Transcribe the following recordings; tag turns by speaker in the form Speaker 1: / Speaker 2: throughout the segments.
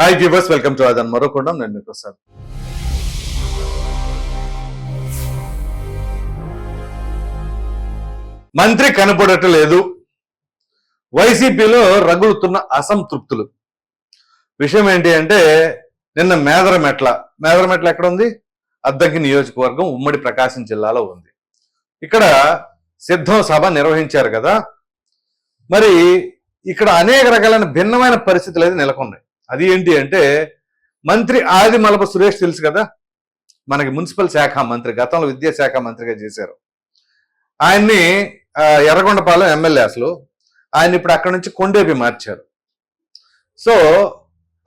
Speaker 1: Hi viewers welcome to అదన్ మరోకుండా నేను ప్రసాద్ మంత్రి కనపడటలేదు. వైసీపీలో రగులుతున్న అసంతృప్తులు. విషయం ఏంటి అంటే నిన్న మేదరమెట్ల మేదరమెట్ల ఎక్కడ ఉంది అద్దంకి నియోజకవర్గం ఉమ్మడి ప్రకాశం జిల్లాలో ఉంది. ఇక్కడ సిద్ధం సభ నిర్వహించారు కదా. మరి ఇక్కడ అనేక రకాలైన భిన్నమైన పరిస్థితులు అయితే నెలకొన్నాయి. అది ఏంటి అంటే మంత్రి ఆది మలప సురేష్ తెలుసు కదా? మనకి మున్సిపల్ శాఖ మంత్రి గతంలో విద్యాశాఖ మంత్రిగా చేశారు. ఆయన్ని ఎర్రగొండపాలెం ఎమ్మెల్యే అసలు. ఆయన ఇప్పుడు అక్కడ నుంచి కొండేపి మార్చారు. సో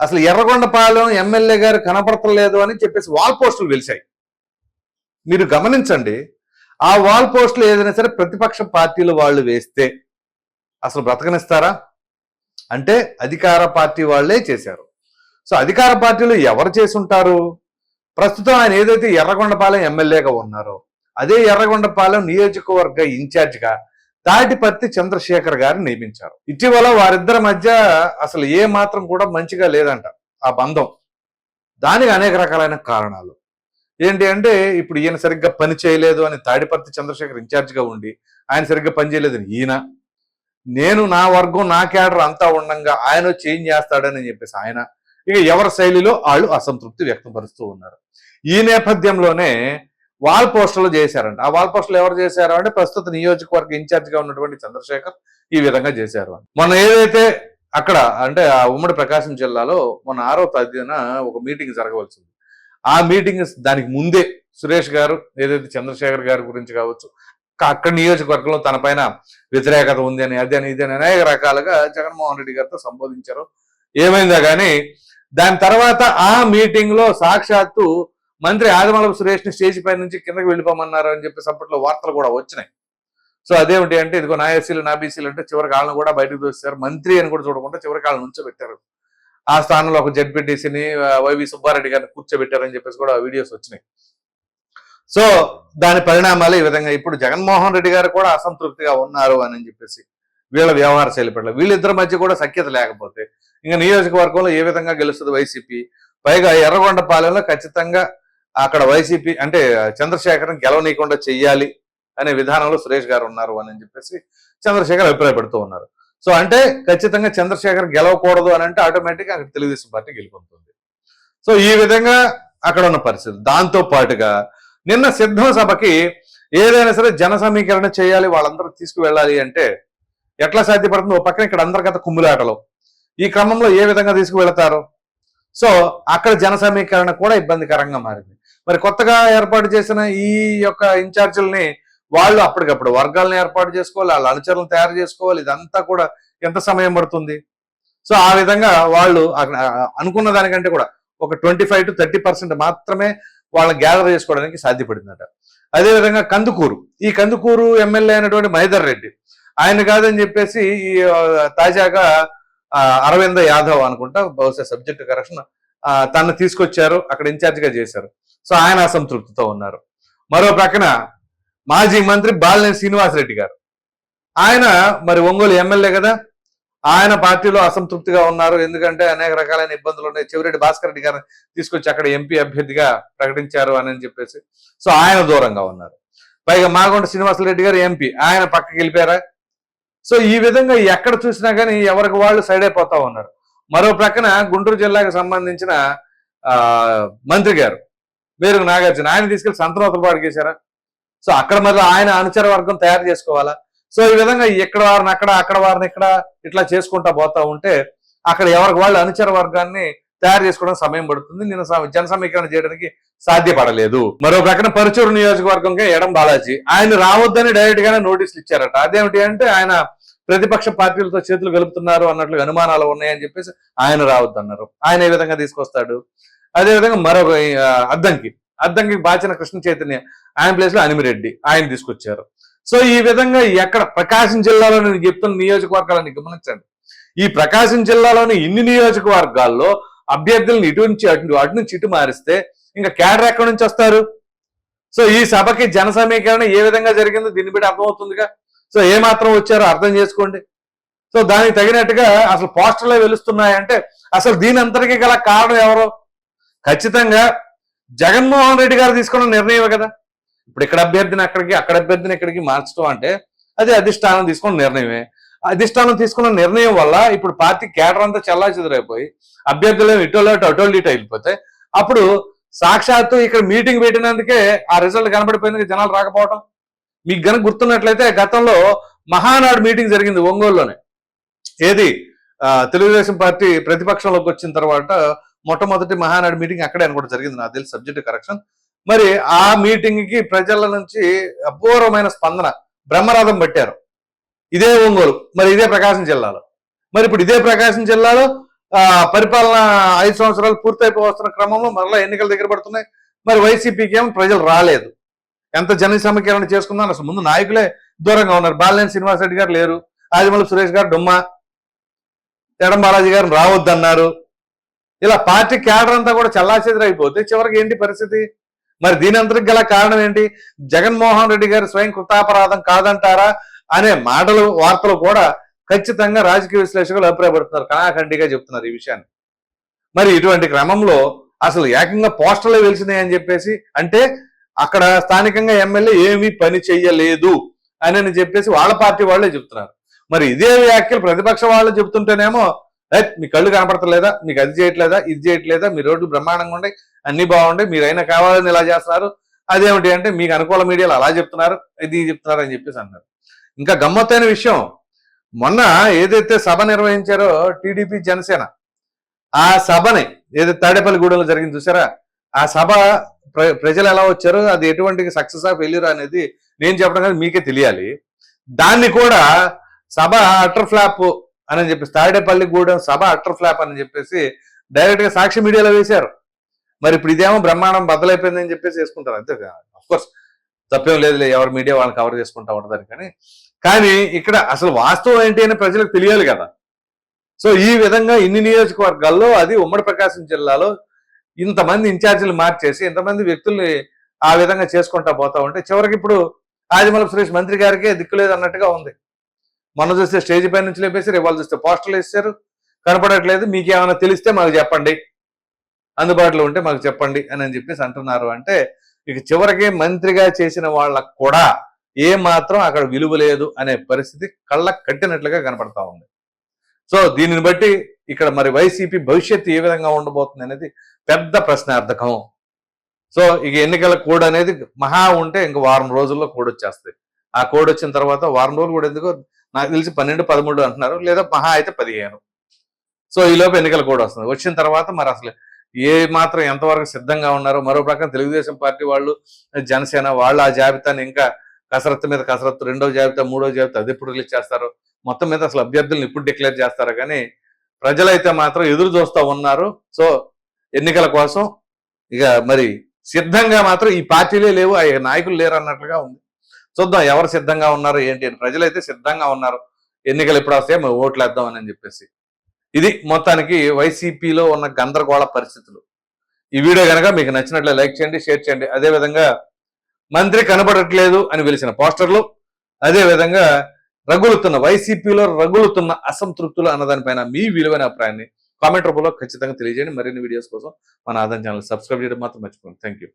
Speaker 1: అసలు ఎర్రగొండపాలెం ఎమ్మెల్యే గారు కనపడతలేదు అని చెప్పేసి వాల్ పోస్టులు వెలిశాయి. మీరు గమనించండి ఆ వాల్ పోస్టులు ఏదైనా సరే ప్రతిపక్ష పార్టీలు వాళ్ళు వేస్తే అసలు బ్రతకనిస్తారా? అంటే అధికార పార్టీ వాళ్ళే చేశారు. సో అధికార పార్టీలు ఎవరు చేసి ఉంటారు ప్రస్తుతం ఆయన ఏదైతే ఎర్రగొండపాలెం ఎమ్మెల్యేగా ఉన్నారో అదే ఎర్రగొండపాలెం నియోజకవర్గ ఇన్ఛార్జిగా తాటిపత్తి చంద్రశేఖర్ గారిని నియమించారు. ఇటీవల వారిద్దరి మధ్య అసలు ఏ మాత్రం కూడా మంచిగా లేదంట ఆ బంధం. దానికి అనేక రకాలైన కారణాలు. ఏంటి అంటే ఇప్పుడు ఈయన సరిగ్గా పని చేయలేదు అని తాడిపత్తి చంద్రశేఖర్ ఇన్ఛార్జిగా ఉండి ఆయన సరిగ్గా పని చేయలేదని ఈయన నేను నా వర్గం నా క్యాడర్ అంతా ఉండంగా ఆయన చేంజ్ చేస్తాడని చెప్పేసి ఆయన ఇక ఎవరి శైలిలో వాళ్ళు అసంతృప్తి వ్యక్తపరుస్తూ ఉన్నారు. ఈ నేపథ్యంలోనే వాల్ పోస్టర్లు చేశారంట. ఆ వాల్ పోస్టర్లు ఎవరు చేశారు అంటే ప్రస్తుత నియోజకవర్గ ఇన్ఛార్జిగా ఉన్నటువంటి చంద్రశేఖర్ ఈ విధంగా చేశారు అని. మొన్న ఏదైతే అక్కడ అంటే ఆ ఉమ్మడి ప్రకాశం జిల్లాలో మొన్న ఆరో తేదీన ఒక మీటింగ్ జరగవలసింది. ఆ మీటింగ్ దానికి ముందే సురేష్ గారు ఏదైతే చంద్రశేఖర్ గారి గురించి కావచ్చు అక్కడ నియోజకవర్గంలో తన పైన వ్యతిరేకత ఉంది అని అది అని ఇది అని అనేక రకాలుగా జగన్మోహన్ రెడ్డి గారితో సంబోధించారు. ఏమైందా కానీ దాని తర్వాత ఆ మీటింగ్లో సాక్షాత్తు మంత్రి ఆదిమలపు సురేష్ని స్టేజ్ పై నుంచి కిందకి వెళ్ళిపోమన్నారు అని చెప్పేసి అప్పట్లో వార్తలు కూడా వచ్చినాయి. సో అదేమిటి అంటే ఇదిగో నా ఎస్సీలు నా బీసీలు అంటే చివరి కాళ్ళను కూడా బయటకు తోస్తారు మంత్రి అని కూడా చూడకుండా చివరి కాళ్ళ నుంచోబెట్టారు ఆ స్థానంలో ఒక జడ్పీటీసీని వైవి సుబ్బారెడ్డి గారిని కూర్చోబెట్టారని చెప్పేసి కూడా వీడియోస్ వచ్చినాయి. సో దాని పరిణామాలు ఈ విధంగా. ఇప్పుడు జగన్మోహన్ రెడ్డి గారు కూడా అసంతృప్తిగా ఉన్నారు అని చెప్పేసి వీళ్ళ వ్యవహార శైలి పట్ల. వీళ్ళిద్దరి మధ్య కూడా సఖ్యత లేకపోతే ఇంకా నియోజకవర్గంలో ఏ విధంగా గెలుస్తుంది వైసీపీ? పైగా ఎర్రగొండపాలెంలో ఖచ్చితంగా అక్కడ వైసీపీ అంటే చంద్రశేఖరం గెలవనీయకుండా చెయ్యాలి అనే విధానంలో సురేష్ గారు ఉన్నారు అని చెప్పేసి చంద్రశేఖర్ అభిప్రాయపడుతూ ఉన్నారు. సో అంటే ఖచ్చితంగా చంద్రశేఖర్ గెలవకూడదు అని అంటే ఆటోమేటిక్ అక్కడ తెలుగుదేశం పార్టీ గెలుపొందుతుంది. సో ఈ విధంగా అక్కడ ఉన్న పరిస్థితి. దాంతో పాటుగా నిన్న సిద్ధం సభకి ఏదైనా సరే జన సమీకరణ చేయాలి వాళ్ళందరూ తీసుకువెళ్ళాలి అంటే ఎట్లా సాధ్యపడుతుందో పక్కన ఇక్కడ అంతర్గత కుమ్ములాటలు. ఈ క్రమంలో ఏ విధంగా తీసుకువెళతారు? సో అక్కడ జన సమీకరణ కూడా ఇబ్బందికరంగా మారింది. మరి కొత్తగా ఏర్పాటు చేసిన ఈ యొక్క ఇన్ఛార్జీలని వాళ్ళు అప్పటికప్పుడు వర్గాలను ఏర్పాటు చేసుకోవాలి వాళ్ళ అనుచరులను తయారు చేసుకోవాలి ఇదంతా కూడా ఎంత సమయం పడుతుంది? సో ఆ విధంగా వాళ్ళు అనుకున్న దానికంటే కూడా ఒక twenty five to thirty percent మాత్రమే వాళ్ళని గ్యాదర్ చేసుకోవడానికి సాధ్యపడిందట. అదేవిధంగా కందుకూరు. ఈ కందుకూరు ఎమ్మెల్యే అయినటువంటి మహేదర్ రెడ్డి ఆయన కాదని చెప్పేసి ఈ తాజాగా అరవింద యాదవ్ అనుకుంటా బహుశా సబ్జెక్ట్ కరెక్షన్ తను తీసుకొచ్చారు అక్కడ ఇన్ఛార్జిగా చేశారు. సో ఆయన అసంతృప్తితో ఉన్నారు. మరో ప్రక్కన మాజీ మంత్రి బాలినేని శ్రీనివాసరెడ్డి గారు. ఆయన మరి ఒంగోలు ఎమ్మెల్యే కదా ఆయన పార్టీలో అసంతృప్తిగా ఉన్నారు. ఎందుకంటే అనేక రకాలైన ఇబ్బందులు ఉన్నాయి. చెవిరెడ్డి భాస్కర్ రెడ్డి గారిని తీసుకొచ్చి అక్కడ ఎంపీ అభ్యర్థిగా ప్రకటించారు అని చెప్పేసి. సో ఆయన దూరంగా ఉన్నారు. పైగా మాగొండ శ్రీనివాసరెడ్డి గారు ఎంపీ. ఆయన పక్కకి వెళ్ళిపోయారా? సో ఈ విధంగా ఎక్కడ చూసినా కానీ ఎవరికి వాళ్ళు సైడ్ అయిపోతా ఉన్నారు. మరో ప్రక్కన గుంటూరు జిల్లాకు సంబంధించిన ఆ మంత్రి గారు వేరు నాగార్జున. ఆయన తీసుకెళ్ళి సంతనోతలపాటు చేశారా? సో అక్కడ మరి ఆయన అనుచర వర్గం తయారు చేసుకోవాలా? సో ఈ విధంగా ఎక్కడ వారిని అక్కడ అక్కడ వారిని ఇక్కడ ఇట్లా చేసుకుంటా పోతా ఉంటే అక్కడ ఎవరికి వాళ్ళు అనుచర వర్గాన్ని తయారు చేసుకోవడం సమయం పడుతుంది. నేను జన సమీకరణ చేయడానికి సాధ్యపడలేదు. మరో ప్రకటన పరుచూరు నియోజకవర్గంగా ఎడం బాలాజీ. ఆయన రావద్దని డైరెక్ట్ గానే నోటీసులు ఇచ్చారట. అదేమిటి అంటే ఆయన ప్రతిపక్ష పార్టీలతో చేతులు కలుపుతున్నారు అన్నట్లు అనుమానాలు ఉన్నాయని చెప్పేసి ఆయన రావద్దన్నారు. ఆయన ఏ విధంగా తీసుకొస్తాడు? అదే విధంగా మరొక అద్దంకి. అద్దంకి బాచిన కృష్ణ చైతన్య ఆయన ప్లేస్లో అనిమిరెడ్డి. ఆయన తీసుకొచ్చారు. సో ఈ విధంగా ఎక్కడ ప్రకాశం జిల్లాలో నేను చెప్తున్న నియోజకవర్గాలని గమనించండి. ఈ ప్రకాశం జిల్లాలోని ఇన్ని నియోజకవర్గాల్లో అభ్యర్థులను ఇటు నుంచి అటు అటు నుంచి ఇటు మారిస్తే ఇంకా క్యాడర్ ఎక్కడి నుంచి వస్తారు? సో ఈ సభకి జన సమీకరణ ఏ విధంగా జరిగిందో దీన్ని బట్టి అర్థమవుతుందిగా? సో ఏ మాత్రం వచ్చారో అర్థం చేసుకోండి. సో దానికి తగినట్టుగా అసలు పోస్టర్లే వెలుస్తున్నాయంటే అసలు దీని అంతటికీ గల కారణం ఎవరు? ఖచ్చితంగా జగన్మోహన్ రెడ్డి గారు తీసుకున్న నిర్ణయమే కదా. ఇప్పుడు ఇక్కడ అభ్యర్థిని అక్కడికి అక్కడ అభ్యర్థిని ఇక్కడికి మార్చడం అంటే అది అధిష్టానం తీసుకున్న నిర్ణయమే. అధిష్టానం తీసుకున్న నిర్ణయం వల్ల ఇప్పుడు పార్టీ కేటర్ అంతా చల్లా చెదురైపోయి అభ్యర్థులు ఇటోలేటు అటోళ్ళు ఇటు అప్పుడు సాక్షాత్తు ఇక్కడ మీటింగ్ పెట్టినందుకే ఆ రిజల్ట్ కనబడిపోయింది జనాలు రాకపోవటం. మీకు గనక గుర్తున్నట్లయితే గతంలో మహానాడు మీటింగ్ జరిగింది ఒంగోలులోనే. ఏది? ఆ, తెలుగుదేశం పార్టీ ప్రతిపక్షంలోకి వచ్చిన తర్వాత మొట్టమొదటి మహానాడు మీటింగ్ అక్కడే అనుకుంటా జరిగింది. నాకు తెలిసి సబ్జెక్ట్ కరెక్షన్. మరి ఆ మీటింగ్కి ప్రజల నుంచి అపూర్వమైన స్పందన బ్రహ్మరథం పెట్టారు. ఇదే ఒంగోలు. మరి ఇదే ప్రకాశం జిల్లాలో. మరి ఇప్పుడు ఇదే ప్రకాశం జిల్లాలో ఆ, పరిపాలన ఐదు సంవత్సరాలు పూర్తయిపో వస్తున్న క్రమంలో మరలా ఎన్నికలు దగ్గర పడుతున్నాయి. మరి వైసీపీకి ఏమో ప్రజలు రాలేదు. ఎంత జన సమీకరణ చేసుకుందాం? అసలు ముందు నాయకులే దూరంగా ఉన్నారు. బాలినేని శ్రీనివాస్ రెడ్డి గారు లేరు. ఆదిమల సురేష్ గారు డొమ్మ. ఎడం బాలాజీ గారు రావద్దన్నారు. ఇలా పార్టీ క్యాడర్ అంతా కూడా చల్లాచెదరైపోతే చివరికి ఏంటి పరిస్థితి? మరి దీని అంతటికి గల కారణం ఏంటి? జగన్మోహన్ రెడ్డి గారు స్వయం కృతాపరాధం కాదంటారా? అనే మాటలు వార్తలు కూడా ఖచ్చితంగా రాజకీయ విశ్లేషకులు అభిప్రాయపడుతున్నారు. కళాఖండిగా చెప్తున్నారు ఈ విషయాన్ని. మరి ఇటువంటి క్రమంలో అసలు ఏకంగా పోస్టర్లే వెలిసినాయి అని చెప్పేసి అంటే అక్కడ స్థానికంగా ఎమ్మెల్యే ఏమీ పని చెయ్యలేదు అని అని చెప్పేసి వాళ్ళ పార్టీ వాళ్ళే చెప్తున్నారు. మరి ఇదే వ్యాఖ్యలు ప్రతిపక్ష వాళ్ళు చెప్తుంటేనేమో మీ కళ్ళు కనపడతలేదా? మీకు అది చేయట్లేదా? ఇది చేయట్లేదా? మీ రోడ్లు బ్రహ్మాండంగా ఉండే అన్ని బాగుండే మీరైనా కావాలని ఇలా చేస్తున్నారు? అదేమిటి అంటే మీకు అనుకూల మీడియాలో అలా చెప్తున్నారు ఇది చెప్తున్నారు అని చెప్పేసి అన్నారు ఇంకా గమ్మత్తైన విషయం మొన్న ఏదైతే సభ నిర్వహించారో టీడీపీ జనసేన ఆ సభని ఏదైతే తాడేపల్లిగూడెంలో జరిగింది చూసారా? ఆ సభ ప్ర- ప్రజలు ఎలా వచ్చారు అది ఎటువంటి సక్సెస్ ఆఫ్ ఫెయిల్యూర్ అనేది నేను చెప్పడం కానీ మీకే తెలియాలి. దాన్ని కూడా సభ అటర్ ఫ్లాప్ అని చెప్పేసి తాడేపల్లిగూడెం సభ అటర్ ఫ్లాప్ అని చెప్పేసి డైరెక్ట్గా సాక్షి మీడియాలో వేశారు. మరి ఇప్పుడు ఇదేమో బ్రహ్మాండం బద్దలైపోయిందని చెప్పేసి వేసుకుంటారు అంతే అఫ్ కోర్స్ తప్పేం లేదులే ఎవరు మీడియా వాళ్ళని కవర్ చేసుకుంటా ఉంటారు కానీ. కానీ ఇక్కడ అసలు వాస్తవం ఏంటి అని ప్రజలకు తెలియాలి కదా. సో ఈ విధంగా ఇన్ని నియోజకవర్గాల్లో అది ఉమ్మడి ప్రకాశం జిల్లాలో ఇంతమంది ఇన్ఛార్జీలు మార్చేసి ఇంతమంది వ్యక్తుల్ని ఆ విధంగా చేసుకుంటా పోతా ఉంటే చివరికి ఇప్పుడు ఆదిమల సురేష్ మంత్రి గారికే దిక్కు లేదు అన్నట్టుగా ఉంది. మొన్న చూస్తే స్టేజ్ పై నుంచి లేపేసి రేపు వాళ్ళు చూస్తే పోస్టర్లు వేసారు కనపడట్లేదు మీకు ఏమైనా తెలిస్తే మాకు చెప్పండి. అందుబాటులో ఉంటే మాకు చెప్పండి అని అని చెప్పేసి అంటున్నారు అంటే ఇక చివరికి మంత్రిగా చేసిన వాళ్ళకు కూడా ఏ మాత్రం అక్కడ విలువ లేదు అనే పరిస్థితి కళ్ళకు కట్టినట్లుగా కనపడతా ఉంది. సో దీనిని బట్టి ఇక్కడ మరి వైసీపీ భవిష్యత్తు ఏ విధంగా ఉండబోతుంది అనేది పెద్ద ప్రశ్నార్థకం. సో ఇక ఎన్నికల కోడ్ అనేది మహా ఉంటే ఇంక వారం రోజుల్లో కోడ్ వచ్చేస్తుంది ఆ కోడ్ వచ్చిన తర్వాత వారం రోజులు కూడా ఎందుకో నాకు తెలిసి పన్నెండు పదమూడు అంటున్నారు లేదా మహా అయితే పదిహేను. సో ఈ ఎన్నికల కోడ్ వస్తుంది. వచ్చిన తర్వాత మరి అసలు ఏ మాత్రం ఎంతవరకు సిద్ధంగా ఉన్నారో మరో ప్రకారం తెలుగుదేశం పార్టీ వాళ్ళు జనసేన వాళ్ళు ఆ జాబితాని ఇంకా కసరత్తు మీద కసరత్తు రెండో జాబితా మూడో జాబితా అది ఎప్పుడు రిలీజ్ చేస్తారు మొత్తం మీద అసలు అభ్యర్థులను ఇప్పుడు డిక్లేర్ చేస్తారు? కానీ ప్రజలైతే మాత్రం ఎదురు చూస్తూ ఉన్నారు. సో ఎన్నికల కోసం ఇక మరి సిద్ధంగా మాత్రం ఈ పార్టీలే లేవు ఆ నాయకులు లేరు అన్నట్లుగా ఉంది. చూద్దాం ఎవరు సిద్ధంగా ఉన్నారు ఏంటి అని. ప్రజలైతే సిద్ధంగా ఉన్నారు. ఎన్నికలు ఎప్పుడు వస్తాయో మేము ఓట్లు వేద్దామని అని చెప్పేసి. ఇది మొత్తానికి వైసీపీలో ఉన్న గందరగోళ పరిస్థితులు. ఈ వీడియో కనుక మీకు నచ్చినట్లే లైక్ చేయండి షేర్ చేయండి. అదే విధంగా మంత్రి కనబడట్లేదు అని వెలిసిన పోస్టర్లు అదే విధంగా రగులుతున్న వైసీపీలో రగులుతున్న అసంతృప్తులు అన్నదానిపైన మీ విలువైన అభిప్రాయాన్ని కామెంట్ రూపంలో ఖచ్చితంగా తెలియజేయండి. మరిన్ని వీడియోస్ కోసం మన ఆదాయం ఛానల్ సబ్స్క్రైబ్ చేయడం మాత్రం మర్చిపోండి థ్యాంక్ యూ